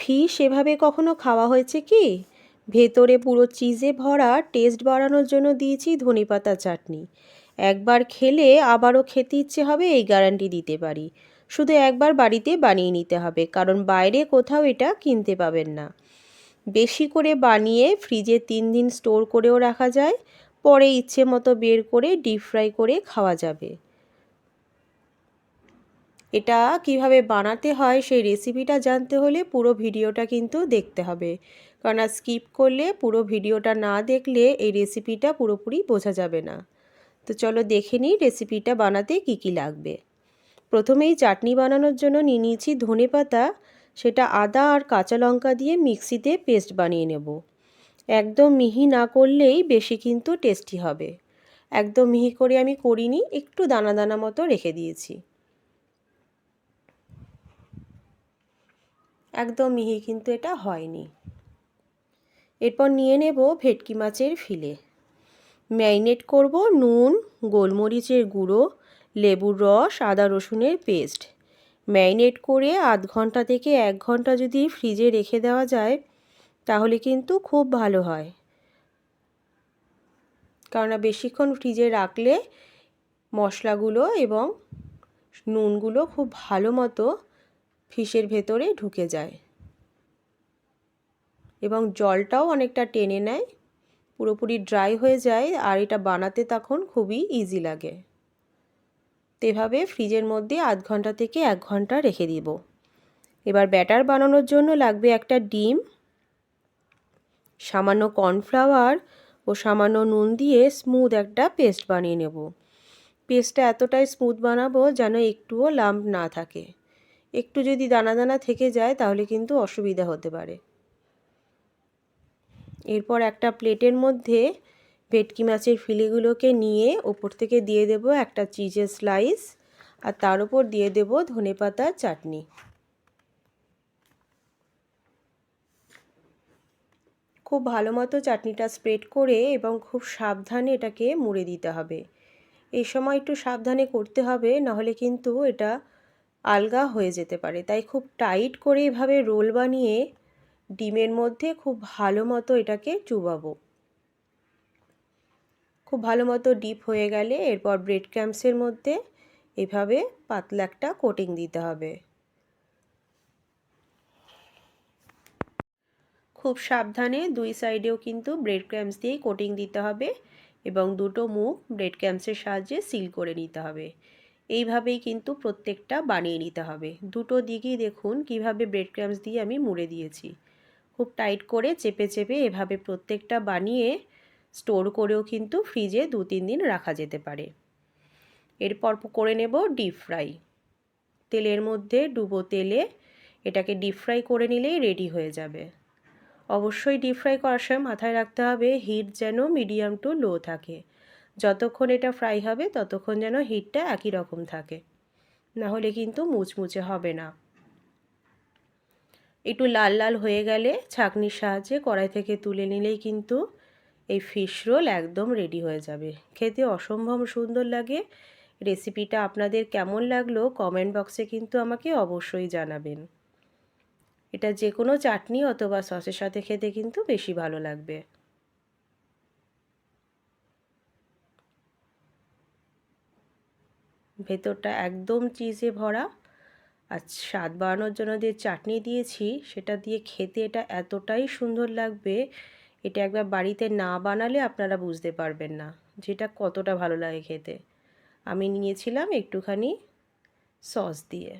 Fish এভাবে কখনো খাওয়া হয়েছে কি? ভেতরে পুরো চিজে ভরা টেস্ট বাড়ানোর জন্য দিয়েছি ধনেপাতা চাটনি। একবার খেলে আবারও খেতে ইচ্ছে হবে, এই গ্যারান্টি দিতে পারি। শুধু একবার বাড়িতে বানিয়ে নিতে হবে, কারণ বাইরে কোথাও এটা কিনতে পাবেন না। বেশি করে বানিয়ে ফ্রিজে তিন দিন স্টোর করেও রাখা যায়, পরে ইচ্ছে মতো বের করে ডিপ ফ্রাই করে খাওয়া যাবে। এটা কীভাবে বানাতে হয় সেই রেসিপিটা জানতে হলে পুরো ভিডিওটা কিন্তু দেখতে হবে। কারণ স্কিপ করলে পুরো ভিডিওটা না দেখলে এই রেসিপিটা পুরোপুরি বোঝা যাবে না। তো চলো দেখে নিই রেসিপিটা বানাতে কি কি লাগবে। প্রথমেই চাটনি বানানোর জন্য নিয়ে নিয়েছি ধনে পাতা, সেটা আদা আর কাঁচা লঙ্কা দিয়ে মিক্সিতে পেস্ট বানিয়ে নেব। একদম মিহি না করলেই বেশি কিন্তু টেস্টি হবে। একদম মিহি করে আমি করিনি, একটু দানা দানা মতো রেখে দিয়েছি। একদম মিহি কিন্তু এটা হয়নি। এরপর নিয়ে নেব ভেটকি মাছের ফিলে। ম্যারিনেট করব নুন, গোলমরিচের গুঁড়ো, লেবুর রস, আদা রসুনের পেস্ট। ম্যারিনেট করে আধ ঘণ্টা থেকে এক ঘণ্টা যদি ফ্রিজে রেখে দেওয়া যায়, তাহলে কিন্তু খুব ভালো হয়। কেননা বেশিক্ষণ ফ্রিজে রাখলে মশলাগুলো এবং নুনগুলো খুব ভালো মতো ফিশের ভেতরে ঢুকে যায়। এবং জলটাও অনেকটা টেনে নেয়, পুরোপুরি ড্রাই হয়ে যায়, আর এটা বানাতে তখন খুবই ইজি লাগে। এভাবে ফ্রিজের মধ্যে আধ ঘণ্টা থেকে এক ঘণ্টা রেখে দিব। এবার ব্যাটার বানানোর জন্য লাগবে একটা ডিম, সামান্য কর্নফ্লাওয়ার ও সামান্য নুন দিয়ে স্মুথ একটা পেস্ট বানিয়ে নেব। পেস্টটা এতটাই স্মুথ বানাবো যেন একটুও লাম্প না থাকে। একটু যদি দানা দানা থেকে যায়, তাহলে কিন্তু অসুবিধা হতে পারে। এরপর একটা প্লেটের মধ্যে ভেটকি মাছের ফিলেগুলোকে নিয়ে ওপর থেকে দিয়ে দেব একটা চিজের স্লাইস, আর তার উপর দিয়ে দেব ধনে পাতার চাটনি। খুব ভালো মতো চাটনিটা স্প্রেড করে এবং খুব সাবধানে এটাকে মুড়ে দিতে হবে। এই সময় একটু সাবধানে করতে হবে, নাহলে কিন্তু এটা আলগা হয়ে যেতে পারে। তাই খুব টাইট করে এভাবে রোল বানিয়ে ডিমের মধ্যে খুব ভালো মতো এটাকে চুবাবো। খুব ভালো মতো ডিপ হয়ে গেলে এরপর ব্রেড ক্যাম্পসের মধ্যে এভাবে পাতলা একটা কোটিং দিতে হবে। খুব সাবধানে দুই সাইডেও কিন্তু ব্রেড ক্যাম্পস দিয়েই কোটিং দিতে হবে এবং দুটো মুখ ব্রেড ক্যাম্পসের সাহায্যে সিল করে নিতে হবে। এইভাবেই কিন্তু প্রত্যেকটা বানিয়ে নিতে হবে। দুটো দিকেই দেখুন কীভাবে ব্রেড ক্রামস দিয়ে আমি মুড়ে দিয়েছি। খুব টাইট করে চেপে চেপে এভাবে প্রত্যেকটা বানিয়ে স্টোর করেও কিন্তু ফ্রিজে দু তিন দিন রাখা যেতে পারে। এরপর করে নেব ডিপ ফ্রাই তেলের মধ্যে ডুবো তেলে এটাকে ডিপ ফ্রাই করে নিলেই রেডি হয়ে যাবে। অবশ্যই ডিপ ফ্রাই করার সময় মাথায় রাখতে হবে হিট যেন মিডিয়াম টু লো থাকে। যতক্ষণ এটা ফ্রাই হবে, ততক্ষণ যেন হিটটা একই রকম থাকে। না হলে কিন্তু মুচমুচে হবে না। একটু লাল লাল হয়ে গেলে ছাঁকনির সাহায্যে কড়াই থেকে তুলে নিলেই কিন্তু এই ফিশ রোল একদম রেডি হয়ে যাবে। খেতে অসম্ভব সুন্দর লাগে। রেসিপিটা আপনাদের কেমন লাগল কমেন্ট বক্সে কিন্তু আমাকে অবশ্যই জানাবেন। এটা যে কোনো চাটনি অথবা সসের সাথে খেতে কিন্তু বেশি ভালো লাগবে। ভেতরটা একদম চিজে ভরা। আর স্বাদ বাড়ানোর জন্য যে চাটনি দিয়েছি, সেটা দিয়ে খেতে এটা এতটাই সুন্দর লাগবে, এটা একবার বাড়িতে না বানালে আপনারা বুঝতে পারবেন না, যেটা কতটা ভালো লাগে খেতে। আমি নিয়েছিলাম একটুখানি সস দিয়ে।